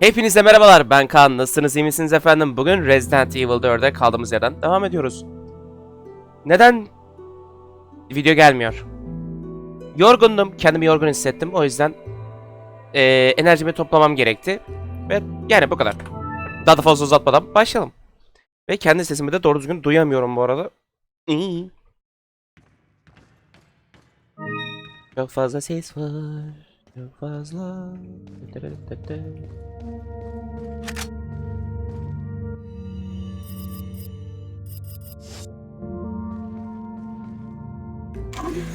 Hepinize merhabalar ben Kaan. Nasılsınız iyi misiniz efendim? Bugün Resident Evil 4'e kaldığımız yerden devam ediyoruz. Neden video gelmiyor? Yorgundum kendimi yorgun hissettim. O yüzden eee, enerjimi toplamam gerekti. Ve yani bu kadar. Daha da fazla uzatmadan başlayalım. Ve kendi sesimi de doğru düzgün duyamıyorum bu arada. Çok fazla ses var Çok fazla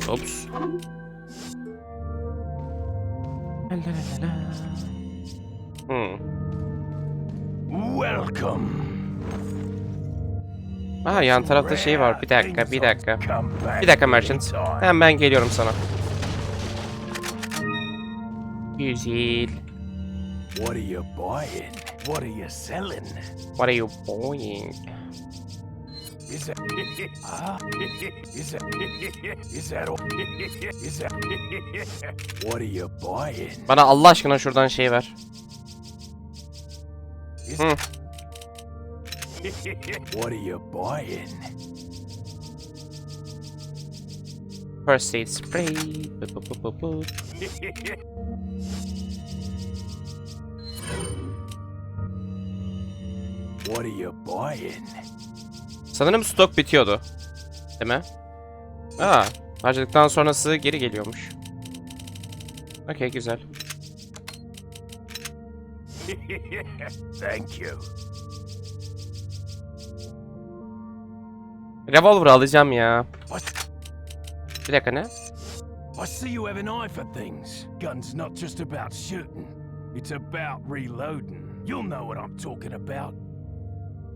Ops. Hmm. Welcome. Aha yan tarafta şey var. Bir dakika, bir dakika. Bir dakika Merchant. Hemen ben geliyorum sana. Güzel. What are you buying? What are you selling? What are you buying? Is that ah? Is that is that? Is that what are you buying? Bana Allah aşkına şuradan şey ver. Hmm. what are you buying? First aid spray. Bu, bu, bu, bu, bu. What are you buying? Sanırım stok bitiyordu. Değil mi? Aa, harcadıktan sonrası geri geliyormuş. Okey, güzel. Thank you. Revolver alacağım ya. What? Bir dakika ne? I see you have an eye for things. Gun's not just about shooting. It's about reloading. You'll know what I'm talking about.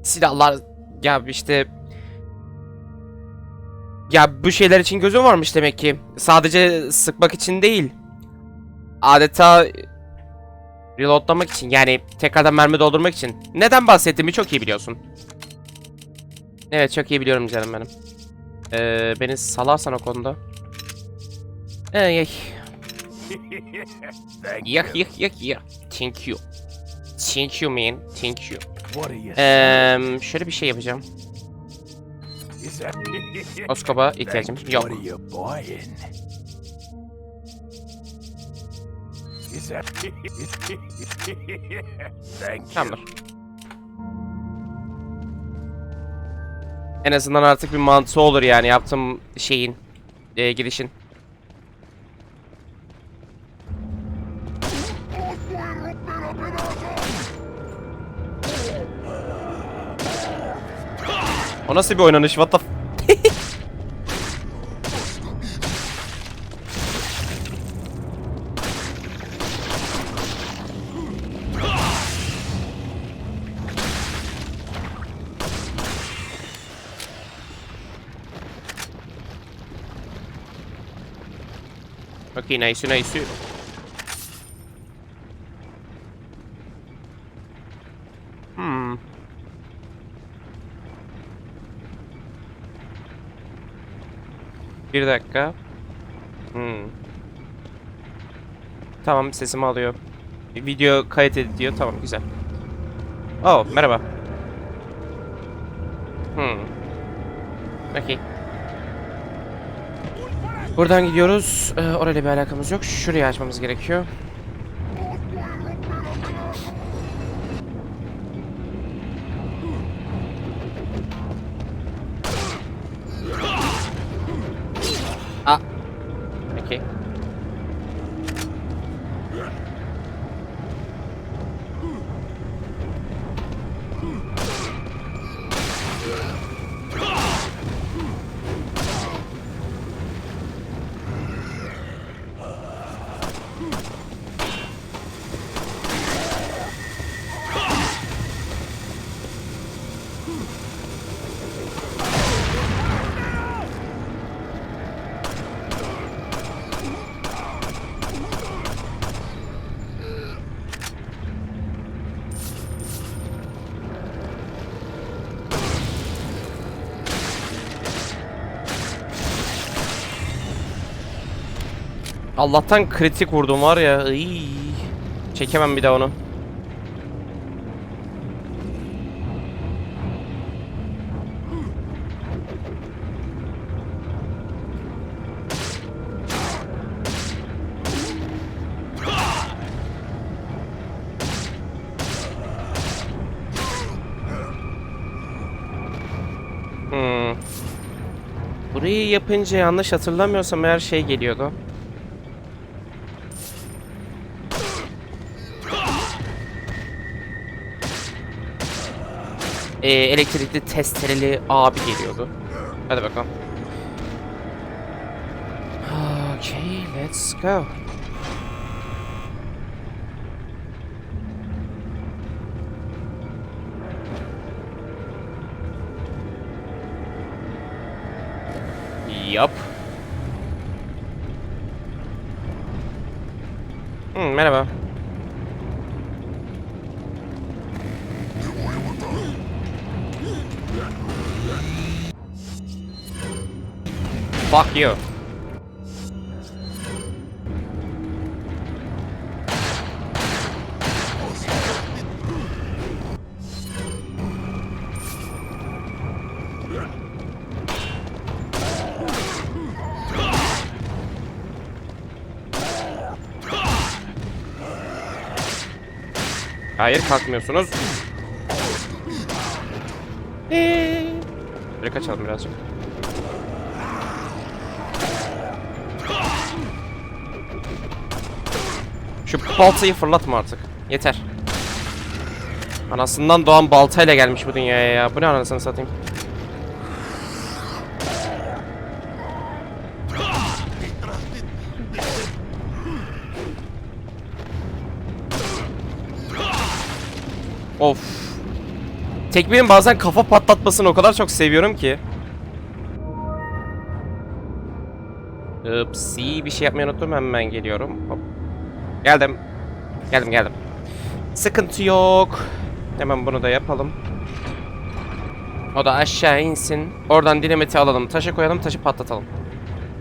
Silahlar... Ya işte... Ya bu şeyler için gözüm varmış demek ki. Sadece sıkmak için değil. Adeta... Reloadlamak için yani tekrardan mermi doldurmak için. Neden bahsettiğimi çok iyi biliyorsun. Evet çok iyi biliyorum canım benim. Ee, beni salarsan o konuda. Ee, Thank you. yak yak yak yak. Thank you. Thank you man. Thank you. Eee şöyle bir şey yapacağım. Oskopa ihtiyacım yok. What En azından artık bir mantığı olur yani yaptığım şeyin, e, girişin. O nasıl bir oynanış? What the Okay, nice, nice. Hmm. Bir dakika. Hmm. Tamam sesimi alıyor. Video kayıt ediyor. Tamam güzel. Oh merhaba. Hmm. Okay. Buradan gidiyoruz. Ee, orayla bir alakamız yok. Şurayı açmamız gerekiyor. Allah'tan kritik vurdum var ya. Iy. Çekemem bir daha onu. Hmm. Burayı yapınca yanlış hatırlamıyorsam her şey geliyordu. Ee, elektrikli testereli abi geliyordu. Hadi bakalım. Okay, let's go. Yup. Hmm, merhaba. Fuck you. Hayır kalkmıyorsunuz. Ee, Böyle kaçalım birazcık. Şu baltayı fırlatma artık. Yeter. Anasından doğan baltayla gelmiş bu dünyaya ya. Bu ne anasını satayım. Of. Tekmenin bazen kafa patlatmasını o kadar çok seviyorum ki. Upsi bir şey yapmayı unuttum hemen geliyorum. Hop. Geldim. Geldim geldim. Sıkıntı yok. Hemen bunu da yapalım. O da aşağı insin. Oradan dinamiti alalım. Taşı koyalım. Taşı patlatalım.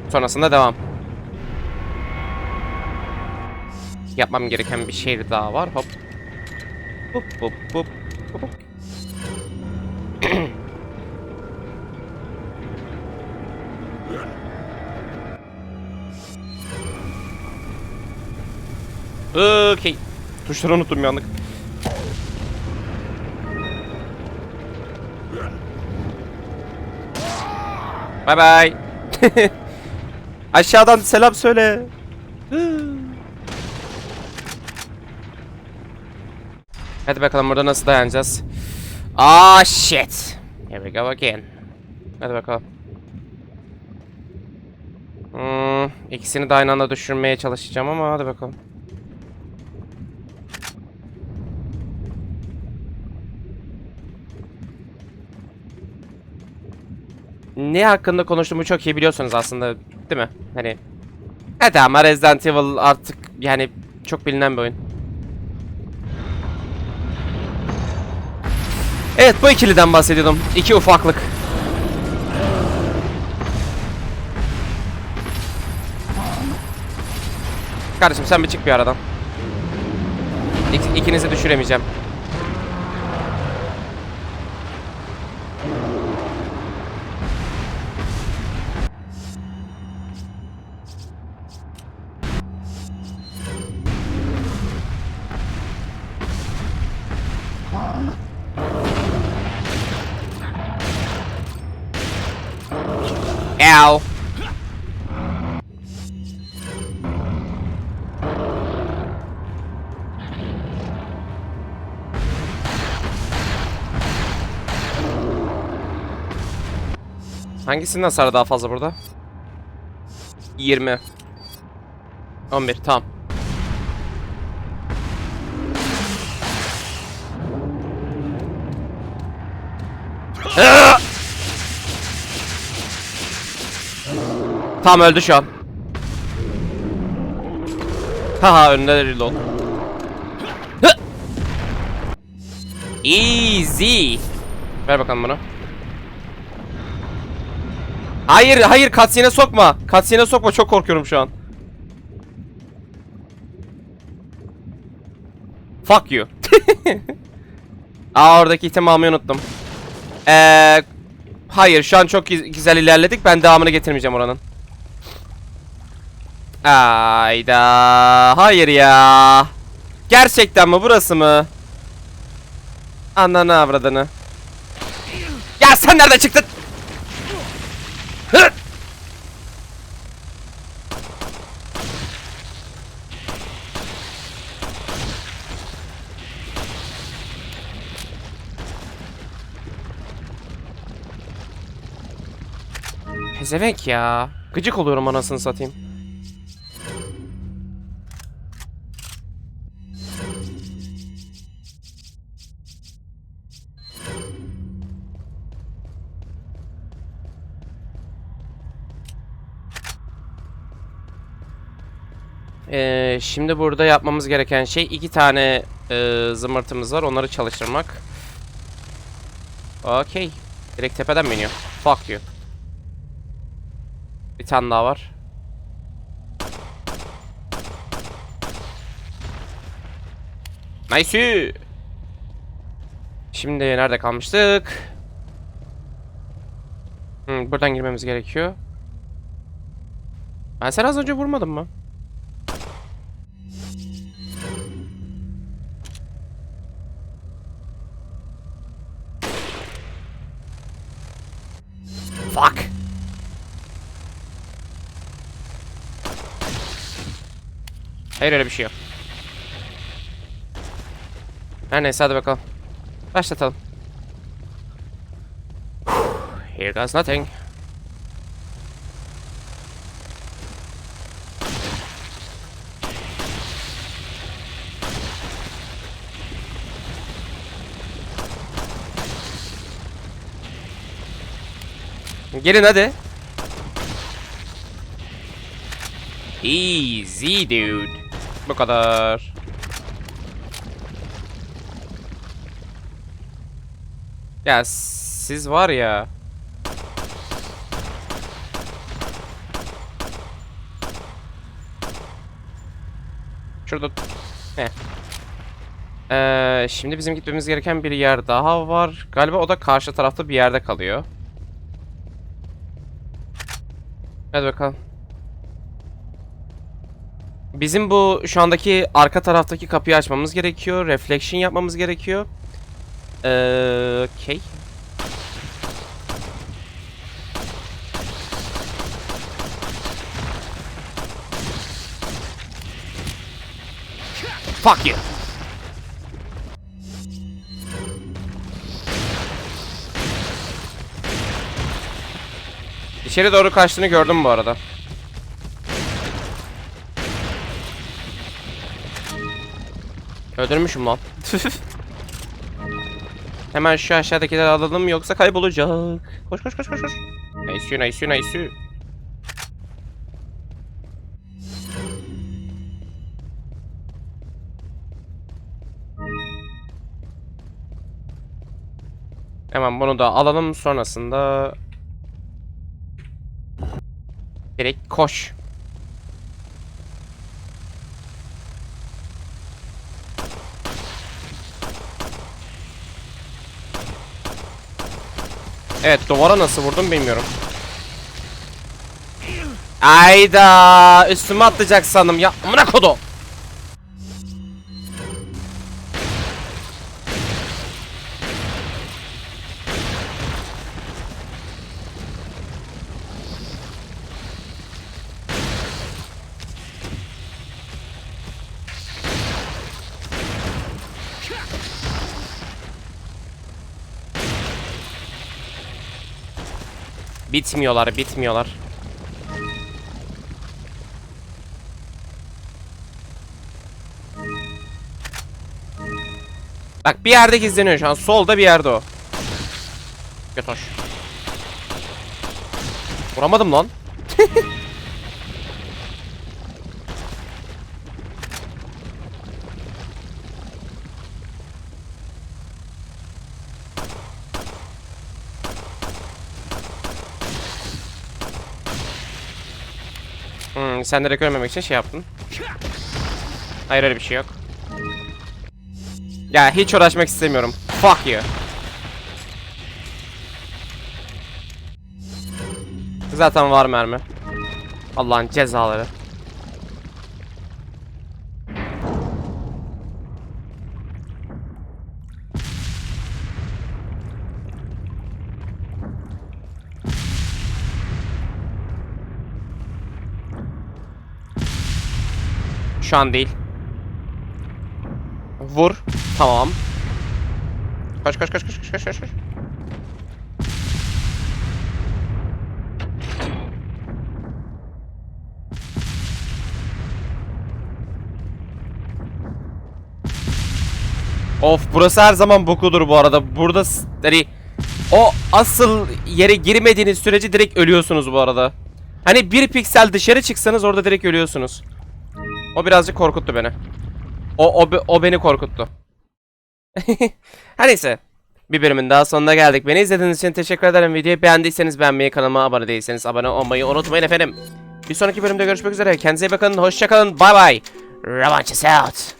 Sonrasında devam. Yapmam gereken bir şey daha var. Hop. Hop hop hop. hop, hop. Okey. Tuşları unuttum bir anlık. Bye bye. Aşağıdan selam söyle. Hadi bakalım burada nasıl dayanacağız. Ah shit. Here we go again. Hadi bakalım. Hmm, ikisini de aynı anda düşürmeye çalışacağım ama hadi bakalım. Ne hakkında konuştuğumu çok iyi biliyorsunuz aslında değil mi? Hani Evet ama Resident Evil artık yani çok bilinen bir oyun. Evet bu ikiliden bahsediyordum. İki ufaklık. Kardeşim sen bir çık bir aradan. İk- ikinizi düşüremeyeceğim. Hangisinin hasarı daha fazla burada? 20. 11 tamam. Tam öldü şu an. Haha önünde de reload. Easy. Ver bakalım bunu. Hayır hayır cutscene'e sokma. Cutscene'e sokma çok korkuyorum şu an. Fuck you. Aa oradaki itemi almayı unuttum. Eee Hayır şu an çok güz- güzel ilerledik. Ben devamını getirmeyeceğim oranın. Ayda. Hayır ya. Gerçekten mi burası mı? Ananı avradını. Ya sen nereden çıktın? Pezevenk ya. Gıcık oluyorum anasını satayım. Ee, şimdi burada yapmamız gereken şey iki tane e, zımbırtımız var. Onları çalıştırmak. Okey. Direkt tepeden mi iniyor? Fuck you. Bir tane daha var. Nice. Şimdi nerede kalmıştık? Hmm, buradan girmemiz gerekiyor. Ben seni az önce vurmadım mı? Hayır öyle bir şey yok. Her neyse hadi bakalım. Başlatalım. Here goes nothing. Gelin hadi. Easy dude. Bu kadar. Ya siz var ya. Şurada. Heh. Ee, şimdi bizim gitmemiz gereken bir yer daha var. Galiba o da karşı tarafta bir yerde kalıyor. Hadi bakalım. Bizim bu şu andaki arka taraftaki kapıyı açmamız gerekiyor. Reflection yapmamız gerekiyor. Ee, okay. Fuck you. İçeri doğru kaçtığını gördüm bu arada. Öldürmüşüm lan. Hemen şu aşağıdakileri alalım yoksa kaybolacak. Koş koş koş koş koş. Nice nice nice. Hemen bunu da alalım sonrasında Direkt koş. Evet duvara nasıl vurdum bilmiyorum. Ayda üstüme atlayacak sandım ya amına kodu. Bitmiyorlar, bitmiyorlar. Bak bir yerde gizleniyor şu an. Solda bir yerde o. Götoş. Vuramadım lan. Hmm, sen direkt ölmemek için şey yaptın. Hayır öyle bir şey yok. Ya hiç uğraşmak istemiyorum. Fuck you. Zaten var mermi. Allah'ın cezaları. Şu an değil. Vur. Tamam. Kaç kaç kaç kaç kaç kaç kaç. Of burası her zaman bokudur bu arada. Burada hani o asıl yere girmediğiniz sürece direkt ölüyorsunuz bu arada. Hani bir piksel dışarı çıksanız orada direkt ölüyorsunuz. O birazcık korkuttu beni. O o, o beni korkuttu. Her neyse. Bir bölümün daha sonuna geldik. Beni izlediğiniz için teşekkür ederim. Videoyu beğendiyseniz beğenmeyi, kanalıma abone değilseniz abone olmayı unutmayın efendim. Bir sonraki bölümde görüşmek üzere. Kendinize iyi bakın. Hoşçakalın. Bay bay. Ravages out.